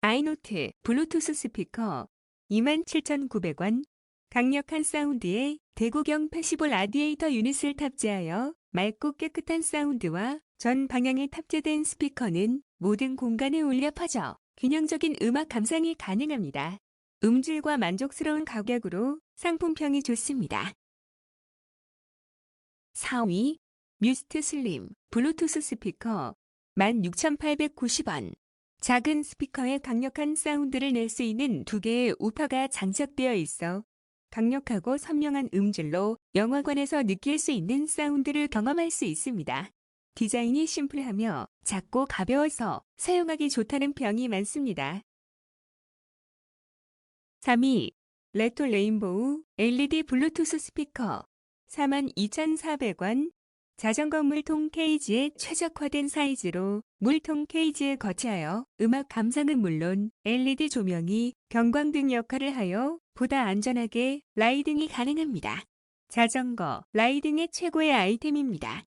아이노트 블루투스 스피커 27,900원 강력한 사운드에 대구경 패시볼 라디에이터 유닛을 탑재하여 맑고 깨끗한 사운드와 전 방향에 탑재된 스피커는 모든 공간에 울려 퍼져 균형적인 음악 감상이 가능합니다. 음질과 만족스러운 가격으로 상품평이 좋습니다. 4위 뮤스트 슬림 블루투스 스피커 16,890원 작은 스피커에 강력한 사운드를 낼 수 있는 두 개의 우파가 장착되어 있어 강력하고 선명한 음질로 영화관에서 느낄 수 있는 사운드를 경험할 수 있습니다. 디자인이 심플하며 작고 가벼워서 사용하기 좋다는 평이 많습니다. 3위 레토 레인보우 LED 블루투스 스피커 42,400원 자전거 물통 케이지에 최적화된 사이즈로 물통 케이지에 거치하여 음악 감상은 물론 LED 조명이 경광등 역할을 하여 보다 안전하게 라이딩이 가능합니다. 자전거, 라이딩의 최고의 아이템입니다.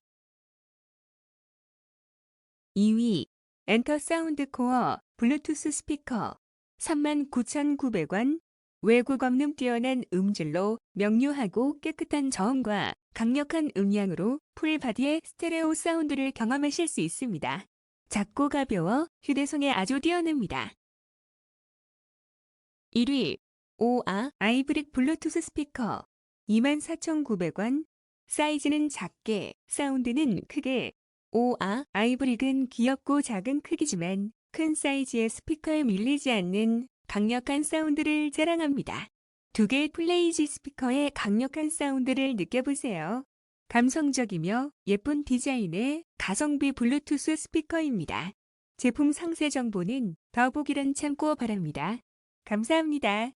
2위 엔터 사운드 코어 블루투스 스피커 39,900원 외국 없는 뛰어난 음질로 명료하고 깨끗한 저음과 강력한 음량으로 풀바디의 스테레오 사운드를 경험하실 수 있습니다. 작고 가벼워 휴대성에 아주 뛰어납니다. 1위 오아 아이브릭 블루투스 스피커 24,900원 사이즈는 작게 사운드는 크게 오아 아이브릭은 귀엽고 작은 크기지만 큰 사이즈의 스피커에 밀리지 않는 강력한 사운드를 자랑합니다. 두 개의 플레이지 스피커의 강력한 사운드를 느껴보세요. 감성적이며 예쁜 디자인의 가성비 블루투스 스피커입니다. 제품 상세 정보는 더보기란 참고 바랍니다. 감사합니다.